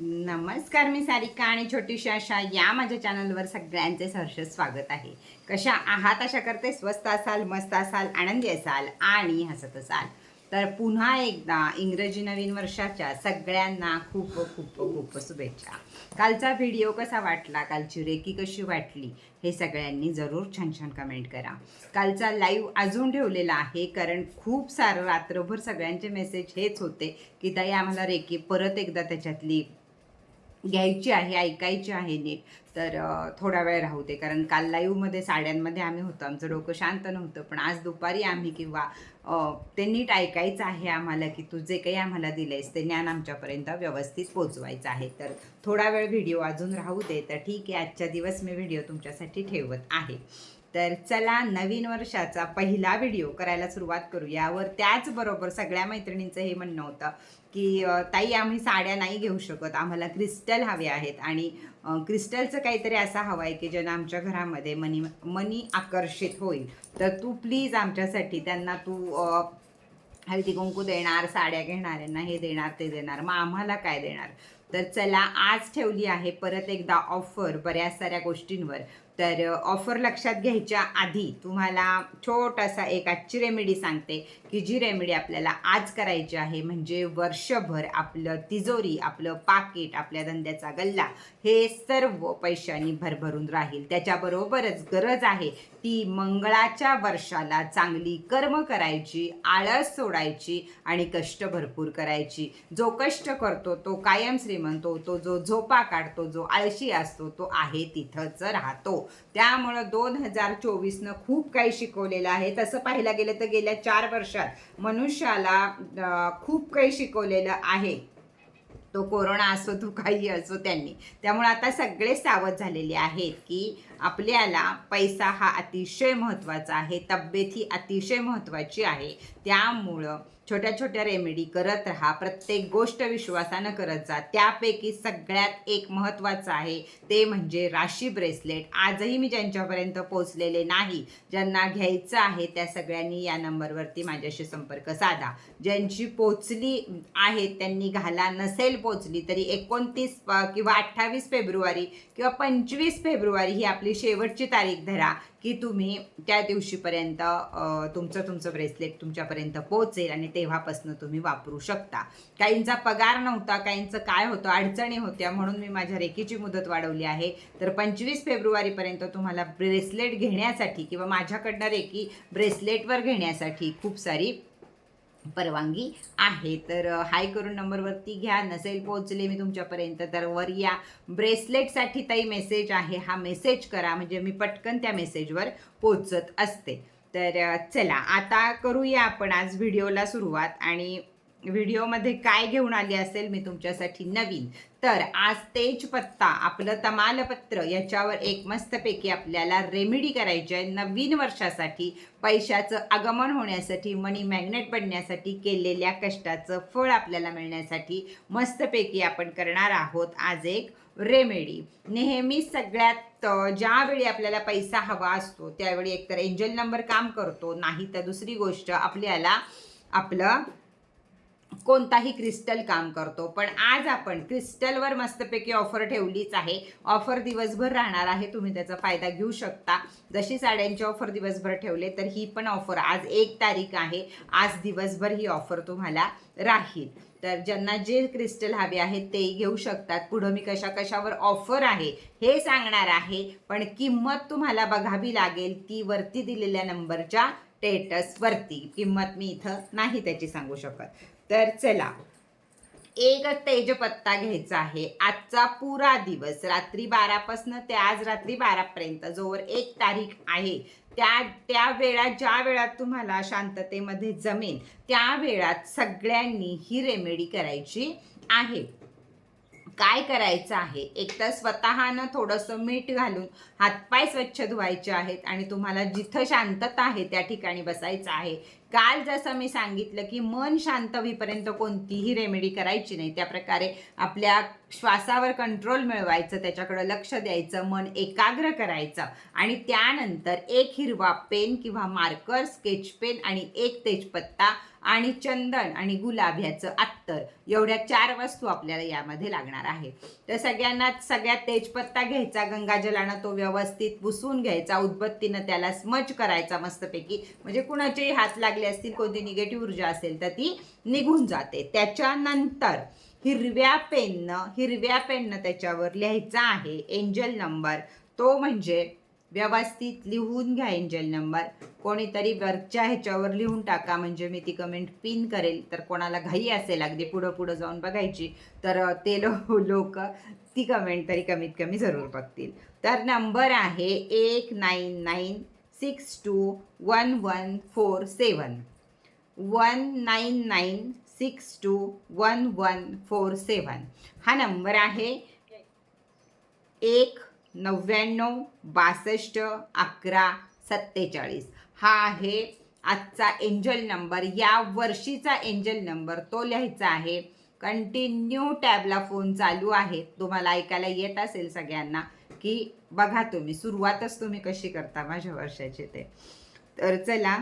नमस्कार मी सारिका आणि छोटीशी आशा या माझ्या चॅनलवर सगळ्यांचे सहर्ष स्वागत आहे. कशा आहात? अशा करते स्वस्त असाल मस्त असाल आनंदी असाल आणि हसत असाल. तर पुन्हा एकदा इंग्रजी नवीन वर्षाच्या सगळ्यांना खूप खूप खूप शुभेच्छा. कालचा व्हिडिओ कसा वाटला? कालची रेकी कशी वाटली? हे सगळ्यांनी जरूर छान छान कमेंट करा. कालचा लाईव्ह अजून ठेवलेला आहे कारण खूप सारं रात्रभर सगळ्यांचे मेसेज हेच होते की ताई आम्हाला रेकी परत एकदा त्याच्यातली घ्यायची आहे ऐकायची आहे नीट. तर थोडा वेळ राहू दे. कारण काल लाईव्हमध्ये साड्यांमध्ये आम्ही होतो. आमचं डोकं शांत नव्हतं. पण आज दुपारी आम्ही किंवा ते नीट ऐकायचं आहे आम्हाला की तू जे काही आम्हाला दिलंयस ते ज्ञान आमच्यापर्यंत व्यवस्थित पोचवायचं आहे. तर थोडा वेळ व्हिडिओ अजून राहू दे. तर ठीक आहे. आजच्या दिवस मी व्हिडिओ तुमच्यासाठी ठेवत आहे. तर चला नवीन वर्षाचा पहिला व्हिडिओ करायला सुरुवात करू यावर त्याचबरोबर सगळ्या मैत्रिणींचं हे म्हणणं होतं की ताई आम्ही साड्या नाही घेऊ शकत. आम्हाला क्रिस्टल हवे आहेत. आणि क्रिस्टलचं काहीतरी असा हवं आहे की ज्यानं आमच्या घरामध्ये मनी मनी आकर्षित होईल. तर तू प्लीज आमच्यासाठी त्यांना तू हळदी कुंकू देणार साड्या घेणार यांना हे देणार ते देणार. मग आम्हाला काय देणार? तर चला आज ठेवली आहे परत एकदा ऑफर बऱ्याच साऱ्या गोष्टींवर. तर ऑफर लक्षात घ्यायच्या आधी तुम्हाला छोटासा एक आजची रेमेडी सांगते की जी रेमेडी आपल्याला आज करायची आहे म्हणजे वर्षभर आपलं तिजोरी आपलं पाकिट आपल्या धंद्याचा गल्ला हे सर्व पैशांनी भरभरून राहील. त्याच्याबरोबरच गरज आहे ती मंगळाच्या वर्षाला चांगली कर्म करायची आळस सोडायची आणि कष्ट भरपूर करायची. जो कष्ट करतो तो कायम श्रीमंत होतो जो झोपा काढतो जो आळशी असतो तो आहे तिथंच राहतो. त्यामुळं दोन हजार चोवीसनं खूप काही शिकवलेलं आहे. तसं पाहायला गेलं तर गेल्या चार वर्षात मनुष्याला खूप काही शिकवलेलं आहे. तो कोरोना असो तो काही असो त्यांनी. त्यामुळे आता सगळे सावध झालेले आहेत की आपल्याला पैसा हा अतिशय महत्त्वाचा आहे तब्येत ही अतिशय महत्त्वाची आहे. त्यामुळं छोट्या छोट्या रेमेडी करत राहा प्रत्येक गोष्ट विश्वासानं करत जा. त्यापैकी सगळ्यात एक महत्त्वाचं आहे ते म्हणजे राशी ब्रेसलेट आजही मी ज्यांच्यापर्यंत पोचलेले नाही ज्यांना घ्यायचं आहे त्या सगळ्यांनी या नंबरवरती माझ्याशी संपर्क साधा. ज्यांची पोचली आहे त्यांनी घाला नसेल पोचली तरी एकोणतीस किंवा अठ्ठावीस फेब्रुवारी किंवा पंचवीस फेब्रुवारी ही आपली म्हणजे शेवटची तारीख धरा की तुम्ही त्या दिवशीपर्यंत तुमचं तुमचं ब्रेसलेट तुमच्यापर्यंत पोहोचेल आणि तेव्हापासून तुम्ही वापरू शकता. काहींचा पगार नव्हता काहींचं काय होतं अडचणी होत्या म्हणून मी माझ्या रेकीची मुदत वाढवली आहे. तर पंचवीस फेब्रुवारीपर्यंत तुम्हाला ब्रेसलेट घेण्यासाठी किंवा माझ्याकडनं रेकी ब्रेसलेटवर घेण्यासाठी खूप सारी परवानगी आहे. तर हाय करून नंबरवरती घ्या. नसेल पोहोचले मी तुमच्यापर्यंत तर वर या. ब्रेसलेटसाठी ताई मेसेज आहे. हा मेसेज करा. म्हणजे मी पटकन त्या मेसेजवर पोचत असते. तर चला. आता करूया आपण आज व्हिडिओला सुरुवात. आणि व्हिडिओमध्ये काय घेऊन आली असेल मी तुमच्यासाठी नवीन? तर आज तेज पत्ता आपलं तमालपत्र याच्यावर एक मस्तपैकी आपल्याला रेमेडी करायची आहे. नवीन वर्षासाठी पैशाचं आगमन होण्यासाठी मनी मॅग्नेट बनण्यासाठी केलेल्या कष्टाचं फळ आपल्याला मिळण्यासाठी मस्तपैकी आपण करणार आहोत आज एक रेमेडी नेहमी सगळ्यात ज्यावेळी आपल्याला पैसा हवा असतो त्यावेळी एकतर एंजल नंबर काम करतो नाही तर दुसरी गोष्ट आपल्याला आपलं कोणताही क्रिस्टल काम करतो. पण आज आपण क्रिस्टलवर मस्तपैकी ऑफर ठेवलीच आहे. ऑफर दिवसभर राहणार आहे. तुम्ही त्याचा फायदा घेऊ शकता. जशी साड्यांची ऑफर दिवसभर ठेवले तर ही पण ऑफर आज एक तारीख आहे. आज दिवसभर ही ऑफर तुम्हाला राहील. तर ज्यांना जे क्रिस्टल हवे आहेत तेही घेऊ शकतात. पुढं मी कशा कशावर ऑफर आहे हे सांगणार आहे. पण किंमत तुम्हाला बघावी लागेल ती वरती दिलेल्या नंबरच्या टेटसवरती किंमत मी इथं नाही त्याची सांगू शकत. तर चला. एक तेजपत्ता घ्यायचा आहे. आजचा पुरा दिवस रात्री बारापासनं ते आज रात्री बारापर्यंत जोवर एक तारीख आहे त्या त्या वेळात ज्या वेळात तुम्हाला शांततेमध्ये जमेल त्या वेळात सगळ्यांनी ही रेमेडी करायची आहे. काय करायचं आहे? एक तर स्वतःनं थोडंसं मीठ घालून हातपाय स्वच्छ धुवायचे आहेत आणि तुम्हाला जिथं शांतता आहे त्या ठिकाणी बसायचं आहे. काल जसं मी सांगितलं की मन शांत होईपर्यंत कोणतीही रेमेडी करायची नाही. त्या प्रकारे आपल्या श्वासावर कंट्रोल मिळवायचं त्याच्याकडं लक्ष द्यायचं मन एकाग्र करायचं. आणि त्यानंतर एक हिरवा पेन किंवा मार्कर स्केच पेन आणि एक तेजपत्ता आणि चंदन आणि गुलाब ह्याचं अत्तर एवढ्या चार वस्तू आपल्याला यामध्ये लागणार आहे. तर सगळ्यांना सगळ्यात तेजपत्ता घ्यायचा गंगाजलानं तो व्यवस्थित पुसून घ्यायचा उदबत्तीनं त्याला स्मच करायचा मस्तपैकी. म्हणजे कुणाचेही हात लागले असतील कोणती निगेटिव्ह ऊर्जा असेल तर ती निघून जाते. त्याच्यानंतर हिरव्या पेननं हिरव्या पेननं त्याच्यावर लिहायचा आहे एंजल नंबर तो म्हणजे व्यवस्थित लिहून घ्या एंजल नंबर कोणीतरी वरच्या ह्याच्यावर लिहून टाका. म्हणजे मी ती कमेंट पिन करेल तर कोणाला घाई असेल अगदी पुढं पुढं जाऊन बघायची तर ते लो लोक ती कमेंट तरी कमीत कमी जरूर बघतील. तर नंबर आहे एक nine nine six two one one four seven. One nine nine six two one one four seven. हा नंबर आहे एक नव्याण्णव बासष्ट अकरा सत्तेचाळीस. हा आहे आजचा एंजल नंबर. या वर्षीचा एंजल नंबर तो लिहायचा आहे. कंटिन्यू टॅबला फोन चालू आहे. तुम्हाला ऐकायला येत असेल सगळ्यांना. की बघा तुम्ही सुरुवातच तुम्ही कशी करता माझ्या वर्षाचे ते. तर चला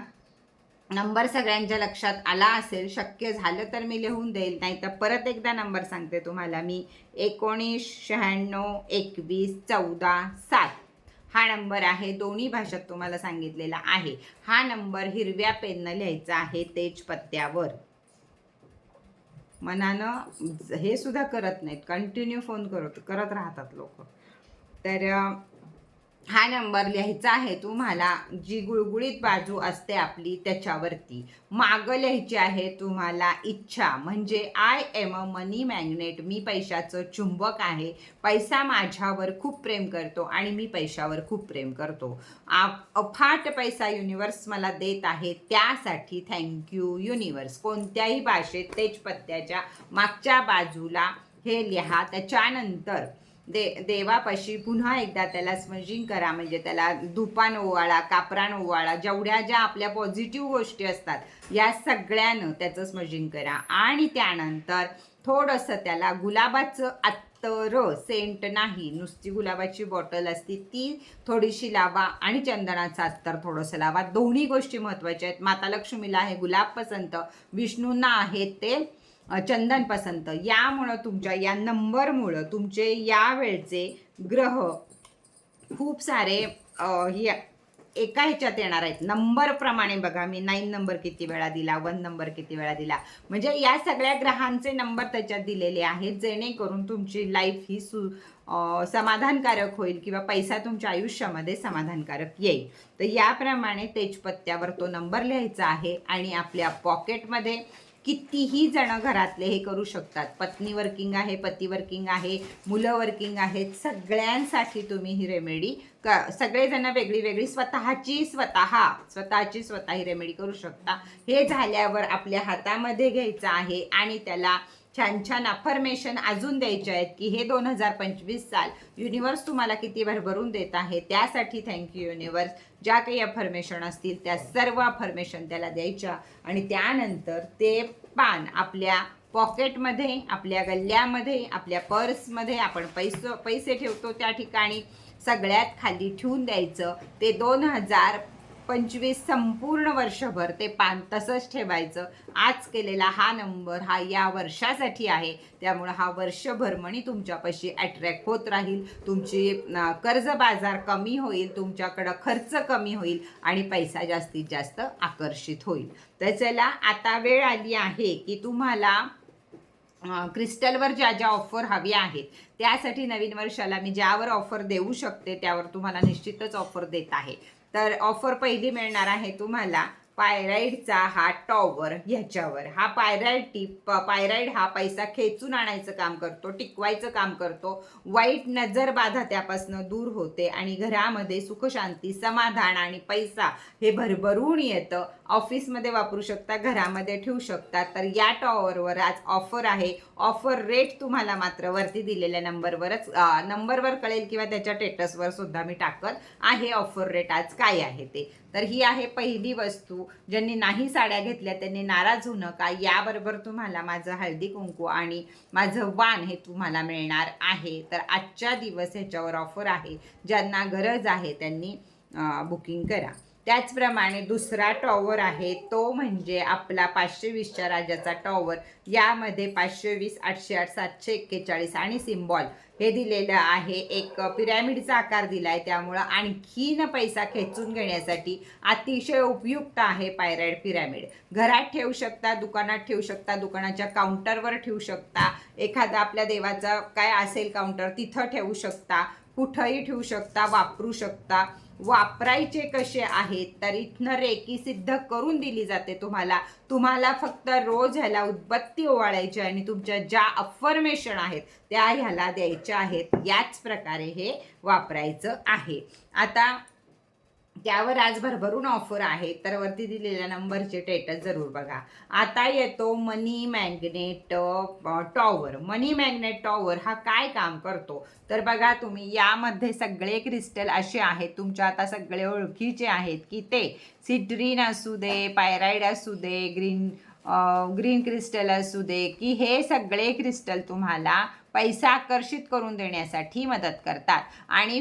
नंबर सगळ्यांच्या लक्षात आला असेल शक्य झालं तर मी लिहून देईल नाही तर परत एकदा नंबर सांगते तुम्हाला मी. एकोणीस शहाण्णव एकवीस चौदा सात. हा नंबर आहे दोन्ही भाषेत तुम्हाला सांगितलेला आहे. हा नंबर हिरव्या पेननं लिहायचा आहे तेज पत्त्यावर मनानं हे सुद्धा करत नाहीत कंटिन्यू फोन करत करत राहतात लोक. तर हा नंबर लिहायचा आहे तुम्हाला. जी गुळगुळीत बाजू असते आपली त्याच्यावरती. मागं लिहायची आहे तुम्हाला इच्छा. म्हणजे I am a money magnet मी पैशाचं चुंबक आहे. पैसा माझ्यावर खूप प्रेम करतो आणि मी पैशावर खूप प्रेम करतो. अफाट पैसा युनिवर्स मला देत आहे त्यासाठी थँक्यू युनिवर्स कोणत्याही भाषेत तेजपत्त्याच्या मागच्या बाजूला हे लिहा. त्याच्यानंतर दे देवापाशी पुन्हा एकदा त्याला स्मजिंग करा. म्हणजे त्याला धुपान ओवाळा कापरान ओवाळा जेवढ्या ज्या आपल्या पॉझिटिव्ह गोष्टी असतात या सगळ्यानं त्याचं स्मजिंग करा. आणि त्यानंतर थोडंसं त्याला गुलाबाचं अत्तर सेंट नाही. नुसती गुलाबाची बॉटल असती ती थोडीशी लावा आणि चंदनाचं अत्तर थोडंसं लावा. दोन्ही गोष्टी महत्त्वाच्या आहेत. माता लक्ष्मीला आहे गुलाब पसंत. विष्णूंना आहे ते चंदन पसंत. यामुळं तुमच्या या नंबरमुळं तुमचे या वेळचे ग्रह खूप सारे ही एका ह्याच्यात येणार आहेत. नंबरप्रमाणे बघा मी नाईन नंबर किती वेळा दिला वन नंबर किती वेळा दिला. म्हणजे या सगळ्या ग्रहांचे नंबर त्याच्यात दिलेले आहेत जेणेकरून तुमची लाईफ ही सु समाधानकारक होईल किंवा पैसा तुमच्या आयुष्यामध्ये समाधानकारक येईल. तर याप्रमाणे तेजपत्त्यावर तो नंबर लिहायचा आहे आणि आपल्या पॉकेटमध्ये कितीही जण घरातले हे करू शकतात. पत्नी वर्किंग आहे पती वर्किंग आहे मुलं वर्किंग आहेत सगळ्यांसाठी तुम्ही ही रेमेडी क सगळेजण वेगळी वेगळी स्वतःची स्वतः स्वतःची स्वतः ही रेमेडी करू शकता. हे झाल्यावर आपल्या हातामध्ये घ्यायचं आहे आणि त्याला छान छान अफर्मेशन अजून द्यायचे आहेत की हे दोन हजार पंचवीस साल युनिवर्स तुम्हाला किती भरभरून देत आहे त्यासाठी थँक्यू युनिवर्स ज्या काही अफर्मेशन असतील त्या सर्व अफर्मेशन त्याला द्यायच्या. आणि त्यानंतर ते पान आपल्या पॉकेटमध्ये आपल्या गल्ल्यामध्ये आपल्या पर्समध्ये आपण पैसे पैसे ठेवतो त्या ठिकाणी. सगळ्यात खाली ठेवून द्यायचं. ते दोन हजार पंचवीस संपूर्ण वर्षभर ते पान तसंच ठेवायचं. आज केलेला हा नंबर हा या वर्षासाठी आहे. त्यामुळं हा वर्षभर म्हणी तुमच्यापाशी अट्रॅक्ट होत राहील. तुमची कर्ज बाजार कमी होईल तुमच्याकडं खर्च कमी होईल आणि पैसा जास्तीत जास्त आकर्षित होईल. तर चला आता वेळ आली आहे की तुम्हाला क्रिस्टलवर ज्या ज्या ऑफर हव्या आहेत त्यासाठी नवीन वर्षाला मी ज्यावर ऑफर देऊ शकते त्यावर तुम्हाला निश्चितच ऑफर देत आहे. तर ऑफर पहिली मिळणार आहे तुम्हाला पायराईडचा हा टॉवर ह्याच्यावर. हा पायराईड टिप पायराईड हा पैसा खेचून आणायचं काम करतो टिकवायचं काम करतो. वाईट नजर बाधा त्यापासून दूर होते आणि घरामध्ये सुखशांती समाधान आणि पैसा हे भरभरून येतं. ऑफिसमध्ये वापरू शकता घरामध्ये ठेवू शकता. तर या टॉवरवर आज ऑफर आहे. ऑफर रेट तुम्हाला मात्र वरती दिलेल्या नंबरवरच नंबरवर कळेल किंवा त्याच्या टेटसवर सुद्धा मी टाकत आहे ऑफर रेट. आज काय आहे ते? तर ही आहे पहिली वस्तू. ज्यांनी नाही साड्या घेतल्या त्यांनी नाराज होऊ नका. याबरोबर तुम्हाला माझं हळदी कुंकू आणि माझं वाण हे तुम्हाला मिळणार आहे. तर आजच्या दिवस ह्याच्यावर ऑफर आहे. ज्यांना गरज आहे त्यांनी बुकिंग करा. त्याचप्रमाणे दुसरा टॉवर आहे तो म्हणजे आपला पाचशे वीसच्या राजाचा टॉवर. यामध्ये पाचशे वीस आठशे आठ सातशे एक्केचाळीस आणि सिम्बॉल हे दिलेलं आहे एक पिरॅमिडचा आकार दिला आहे त्यामुळं आणखीन पैसा खेचून घेण्यासाठी अतिशय उपयुक्त आहे पायराईड पिरॅमिड. घरात ठेवू शकता दुकानात ठेवू शकता दुकानाच्या काउंटरवर ठेवू शकता. एखादा आपल्या देवाचा काय असेल काउंटर तिथं ठेवू शकता. कुठंही ठेवू शकता वापरू शकता. वापरायचे कसे आहेत तर इथनं रेकी सिद्ध करून दिली जाते तुम्हाला. तुम्हाला फक्त रोज ह्याला उदबत्ती ओवाळायची आणि तुमच्या ज्या अफर्मेशन आहेत त्या ह्याला द्यायच्या आहेत. याच प्रकारे हे वापरायचं आहे. आता त्यावर आज भरभरून ऑफर आहे तर वरती दिलेल्या नंबरचे टेटस जरूर बघा. आता येतो money magnet tower money magnet tower हा काय काम करतो? तर बघा तुम्ही यामध्ये सगळे क्रिस्टल असे आहेत. तुमच्या आता सगळे ओळखीचे आहेत की ते. सिट्रीन असू दे पायराईड असू दे ग्रीन ग्रीन क्रिस्टल असू दे की हे सगळे क्रिस्टल तुम्हाला पैसा आकर्षित करून देण्यासाठी मदत करतात. आणि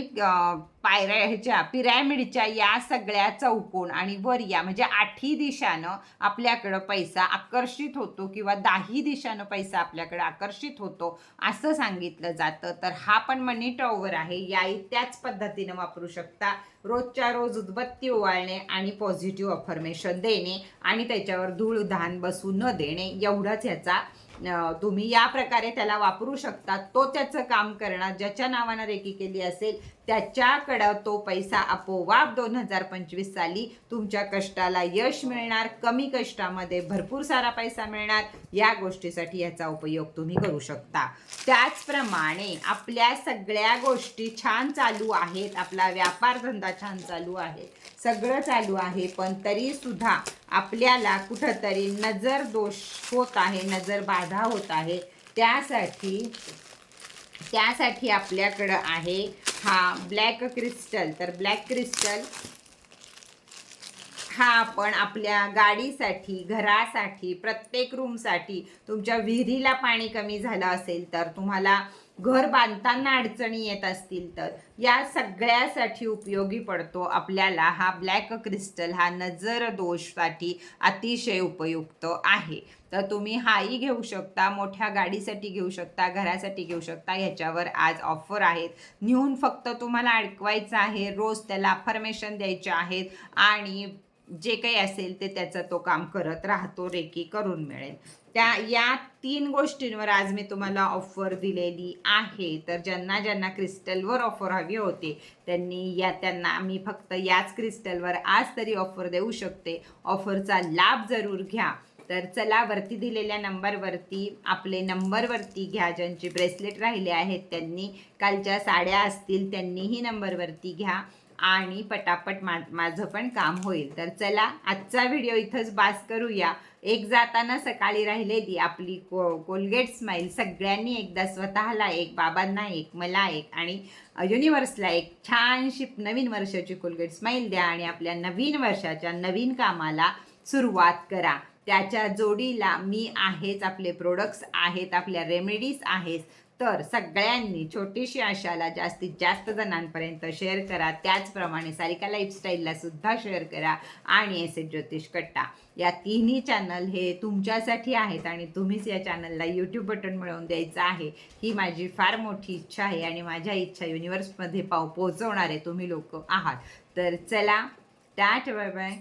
पायऱ्या ह्याच्या पिरॅमिडच्या या सगळ्या चौकोन आणि वर या म्हणजे आठी दिशानं आपल्याकडं पैसा आकर्षित होतो किंवा दाही दिशानं पैसा आपल्याकडे आकर्षित होतो असं सांगितलं जातं. तर हा पण मनी टॉवर आहे. याही त्याच पद्धतीनं वापरू शकता. रोजच्या रोज उदबत्ती ओवाळणे आणि पॉझिटिव्ह अफर्मेशन देणे आणि त्याच्यावर धूळ धान बसू न देणे. एवढंच ह्याचा तुम्ही या प्रकारे त्याला वापरू शकता. तो त्याचं काम करणार. ज्याच्या नावानं रेकी केली असेल त्याच्याकडं तो पैसा आपोआप दोन हजार पंचवीस साली तुमच्या कष्टाला यश मिळणार कमी कष्टामध्ये भरपूर सारा पैसा मिळणार. या गोष्टीसाठी याचा उपयोग तुम्ही करू शकता. त्याचप्रमाणे आपल्या सगळ्या गोष्टी छान चालू आहेत. आपला व्यापार धंदा छान चालू आहे. सगळं चालू आहे. पण तरी सुद्धा आपल्याला कुठंतरी नजर दोष होत आहे नजर बाधा होत आहे. त्यासाठी त्यासाठी आपल्याकडं आहे हा ब्लॅक क्रिस्टल. तर ब्लॅक क्रिस्टल हा आपण आपल्या गाडीसाठी घरासाठी प्रत्येक रूमसाठी तुमच्या विहिरीला पाणी कमी झालं असेल तर तुम्हाला घर बांधताना अडचणी येत असतील तर या सगळ्यासाठी उपयोगी पडतो आपल्याला हा ब्लॅक क्रिस्टल हा नजर दोषसाठी अतिशय उपयुक्त आहे. तर तुम्ही हाही घेऊ शकता मोठ्या गाडीसाठी घेऊ शकता घरासाठी घेऊ शकता. ह्याच्यावर आज ऑफर आहेत. नेऊन फक्त तुम्हाला अडकवायचं आहे. रोज त्याला अफर्मेशन द्यायचे आहेत आणि जे काही असेल ते त्याचं तो काम करत राहतो रेकी करून मिळेल. त्या या तीन गोष्टींवर आज मी तुम्हाला ऑफर दिलेली आहे. तर ज्यांना ज्यांना क्रिस्टलवर ऑफर हवी होती त्यांनी या त्यांना मी फक्त याच क्रिस्टलवर आज तरी ऑफर देऊ शकते. ऑफरचा लाभ जरूर घ्या. तर चला वरती दिलेल्या नंबरवरती आपले नंबरवरती घ्या. ज्यांचे ब्रेसलेट राहिले आहेत त्यांनी कालच्या साड्या असतील त्यांनीही नंबरवरती घ्या आणि पटापट मा माझं पण काम होईल. तर चला आजचा व्हिडिओ इथंच बास करूया. एक जाताना सकाळी राहिलेली आपली को कोलगेट स्माईल सगळ्यांनी एकदा स्वतःला एक बाबांना एक मला एक आणि युनिवर्सला एक छानशी नवीन वर्षाची कोलगेट स्माईल द्या आणि आपल्या नवीन वर्षाच्या नवीन कामाला सुरुवात करा. त्याच्या जोडीला मी आहेच आपले प्रोडक्ट्स आहेत आपल्या रेमेडीज आहेत. तर सगळ्यांनी छोटीशी आशाला जास्तीत जास्त जणांपर्यंत शेअर करा. त्याचप्रमाणे सारिका लाईफस्टाईलला सुद्धा शेअर करा आणि एस एस ज्योतिष कट्टा. या तिन्ही चॅनल हे तुमच्यासाठी आहेत आणि तुम्हीच या चॅनलला यूट्यूब बटन मिळवून द्यायचं आहे. ही माझी फार मोठी इच्छा आहे आणि माझ्या इच्छा युनिवर्समध्ये पाव पोचवणारे तुम्ही लोक आहात. तर चला टाट बाय बाय.